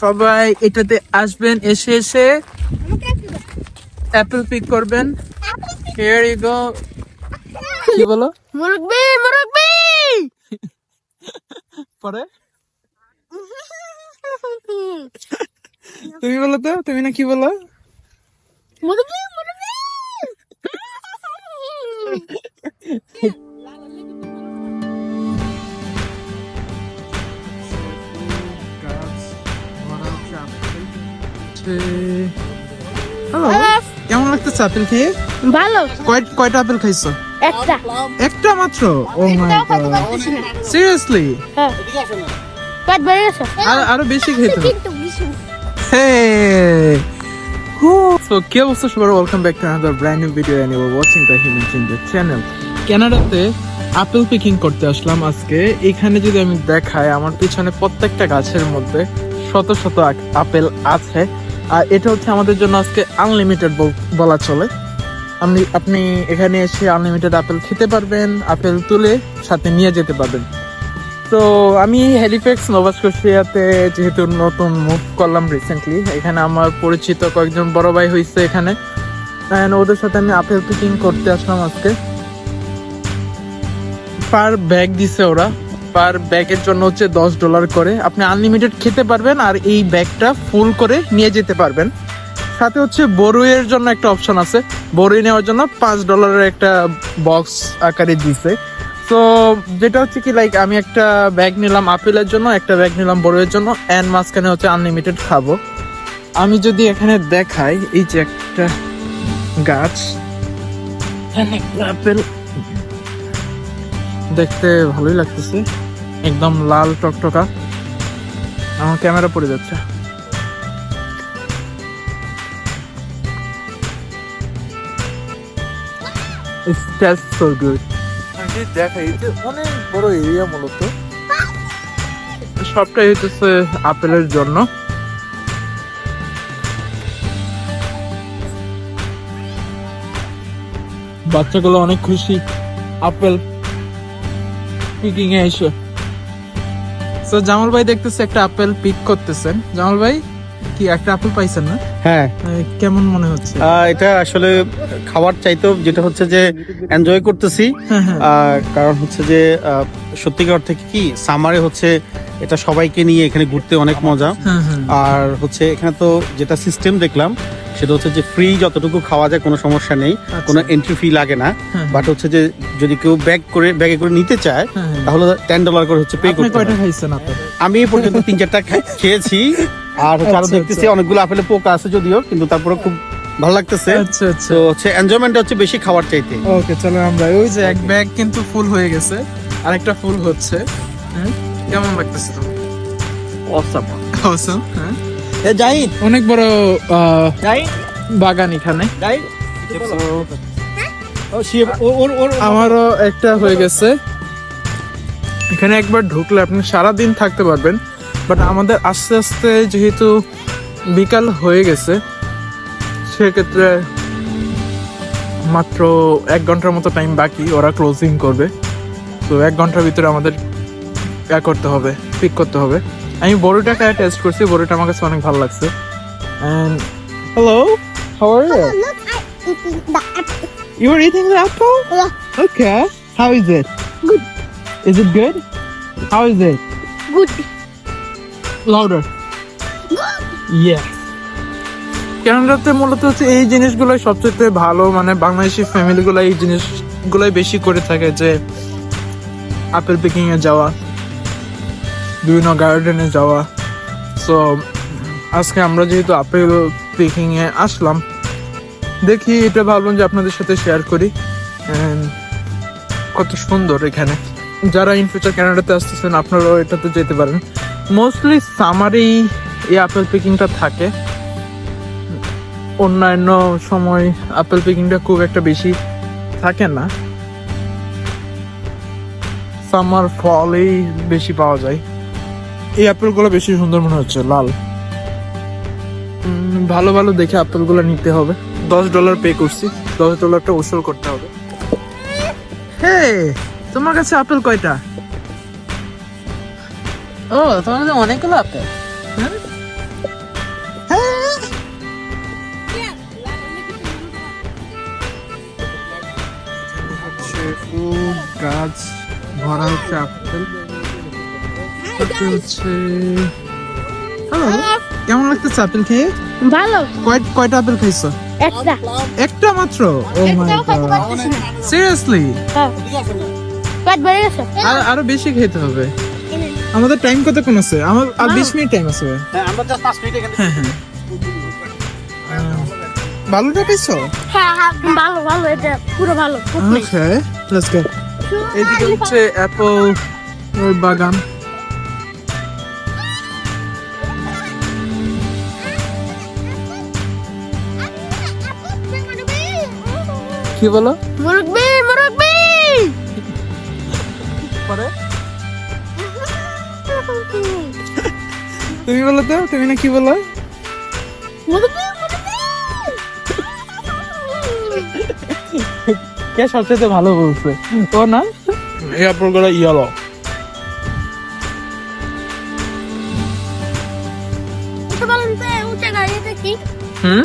সবাই এটাতে আসবেন এসে এসে অ্যাপেল পিক করবেন। হিয়ার ইউ গো কি বলো? মুরব্বি মুরব্বি! পরে? তুমি বলো তো তুমি না কি বলো? মুরব্বি! হ্যালো কেমন লাগতেছে আপেল খেয়ে? ভালো। কয়টা আপেল খাইছো? একটা। একটা মাত্র? ও মাই গড সিরিয়াসলি হ্যাঁ। পেট বেড়ে গেছে আর আরও বেশি খেতে হবে। কিন্তু বেশি। Hey! So, কি অবস্থা? সবার welcome back to another brand new video and you are watching the human changer channel কানাডাতে আপেল পিকিং করতে আসলাম আজকে। এখানে যদি আমি দেখাই আমার পিছনে প্রত্যেকটা গাছের মধ্যে শত শত আপেল আছে। আর এটা হচ্ছে আমাদের জন্য আজকে আনলিমিটেড বলা চলে। আপনি আপনি এখানে এসে আনলিমিটেড আপেল খেতে পারবেন, আপেল তুলে সাথে নিয়ে যেতে পারবেন। তো আমি হ্যালিফ্যাক্স নোভাস্কোশিয়াতে যেহেতু নতুন মুভ করলাম রিসেন্টলি এখানে আমার পরিচিত কয়েকজন বড় ভাই হয়েছে এখানে। ওদের সাথে আমি আপেল পিকিং করতে আসলাম আজকে। পার ব্যাগ দিছে ওরা। পার ব্যাগের জন্য হচ্ছে দশ ডলার করে। আপনি আনলিমিটেড খেতে পারবেন আর এই ব্যাগটা ফুল করে নিয়ে যেতে পারবেন। সাথে হচ্ছে বড়ইয়ের জন্য একটা অপশন আছে। বড়ই নেওয়ার জন্য পাঁচ ডলারের একটা বক্স আকারে দিছে। তো যেটা হচ্ছে কি লাইক আমি একটা ব্যাগ নিলাম আপেলের জন্য, একটা ব্যাগ নিলাম বড়ের জন্য অ্যান্ড মাঝখানে হচ্ছে আনলিমিটেড খাব। আমি যদি এখানে দেখাই, এই যে একটা গাছ আপেল। দেখতে ভালোই লাগতেছে। একদম লাল টকটকা। আমার ক্যামেরা পড়ে যাচ্ছে। দেখাই যে অনেক বড় এরিয়া মূলত। সবটাই হইতেছে আপেলের জন্য। বাচ্চাগুলো অনেক খুশি। আপেল পিকিং এ এসে। তো জামাল ভাই দেখতেছে একটা আপেল পিক করতেছেন। জামাল ভাই কি একটা আপেল পাইছেন না? হ্যাঁ। কেমন মনে হচ্ছে? এটা আসলে খাবার চাইতো যেটা হচ্ছে যে এনজয় করতেছি। হ্যাঁ, হ্যাঁ। কারণ হচ্ছে যে সত্যিকার অর্থে কি সামারে হচ্ছে এটা সবাইকে নিয়ে এখানে ঘুরতে অনেক মজা। হ্যাঁ। আর হচ্ছে এখানে তো যেটা সিস্টেম দেখলাম সেটা হচ্ছে যে ফ্রি যতটুকু খাওয়া যায় কোনো সমস্যা নেই কোনো এন্ট্রি ফি লাগে না হ্যাঁ, বাট হচ্ছে যে যদি কেউ ব্যাগ করে ব্যাগে করে নিতে চায় হ্যাঁ, হ্যাঁ। তাহলে টেন ডলার করে হচ্ছে পে করতে হবে। আমি এই পর্যন্ত তিন চারটা খেয়েছি আর হচ্ছে আরও আচ্ছা, দেখতেছি আচ্ছা। অনেকগুলো আপেলে পোকা আছে যদিও কিন্তু তারপরে খুব ভালো লাগতেছে। আচ্ছা আচ্ছা। তো হচ্ছে এনজয়মেন্ট হচ্ছে বেশি খাওয়ার চাইতে। ওকে চলো আমরা ওই যে এক ব্যাগ কিন্তু ফুল হয়ে গেছে আরেকটা ফুল হচ্ছে। হ্যাঁ কেমন লাগতেছে তোমার? Awesome, হ্যাঁ। যাই অনেক বড় বাগান এখানে। আমারও একটা হয়ে গেছে। এখানে একবার ঢুকলে আপনি সারা দিন থাকতে পারবেন। বাট আমাদের আস্তে আস্তে যেহেতু বিকাল হয়ে গেছে সেক্ষেত্রে মাত্র এক ঘণ্টার মতো টাইম বাকি ওরা ক্লোজিং করবে। তো এক ঘণ্টার ভিতরে আমাদের ইয়া করতে হবে পিক করতে হবে। আমি বড়িটা খায় টেস্ট করছি বড়িটা আমার কাছে অনেক ভালো লাগছে and hello how are you were eating the apple? Yeah, Okay. How is it? Good. Is it good? How is it? good. Louder. Yes. কানাডাতে মূলত হচ্ছে এই জিনিসগুলোই সবচেয়ে ভালো মানে বাংলাদেশি ফ্যামিলিগুলো এই জিনিসগুলোই বেশি করে থাকে যে আপেল পিকিং এ যাওয়া বিভিন্ন গার্ডেনে যাওয়া। সো আজকে আমরা যেহেতু আপেল পিকিং এ আসলাম, দেখি এটা ভাবলাম যে আপনাদের সাথে শেয়ার করি। কত সুন্দর এখানে। যারা ইন ফিউচার কানাডাতে আসতেছেন, আপনারাও এটাতে যেতে পারেন। মোস্টলি সামারেই এই আপেল পিকিংটা থাকে। অন্যান্য সময় আপেল পিকিংটা খুব একটা বেশি থাকে না। সামার ফলেই বেশি পাওয়া যায়। এই আপেলগুলো বেশি সুন্দর মনে হচ্ছে লাল। ভালো ভালো দেখে আপেলগুলো নিতে হবে। দশ ডলার পে করছি দশ ডলারটা ওসল করতে হবে। হে তোমার কাছে আপেল কয়টা? ও তোমার কাছে অনেকগুলো আপেল। হ্যাঁ? গাছ ভরা হচ্ছে আপেল। সাথে হচ্ছে কেমন লাগতেছে আপেল খেয়ে? ভালো। কয়- কয়টা আপেল খাইছো? একটা। একটা মাত্র? ও মাই গড সিরিয়াসলি হ্যাঁ। পেট ভরে গেছে। আরও বেশি খেতে হবে। আমাদের টাইম কতক্ষণ আছে? আমার আর বিশ মিনিট টাইম আছে হ্যাঁ আমরা জাস্ট পাঁচ মিনিট এখানে হ্যাঁ হ্যাঁ। ভালোটা খাইছো? হ্যাঁ হ্যাঁ ভালো ভালো এটা পুরো ভালো ওকে লেটস গো এদিকে হচ্ছে অ্যাপল বাগান। কি বলো? মুরগি মুরগি পরে? তুমি বলো তো তুমি না কি বলো? কে সবচেয়ে ভালো বলছে? ও না এই গুলো ইয়েলো। হুম?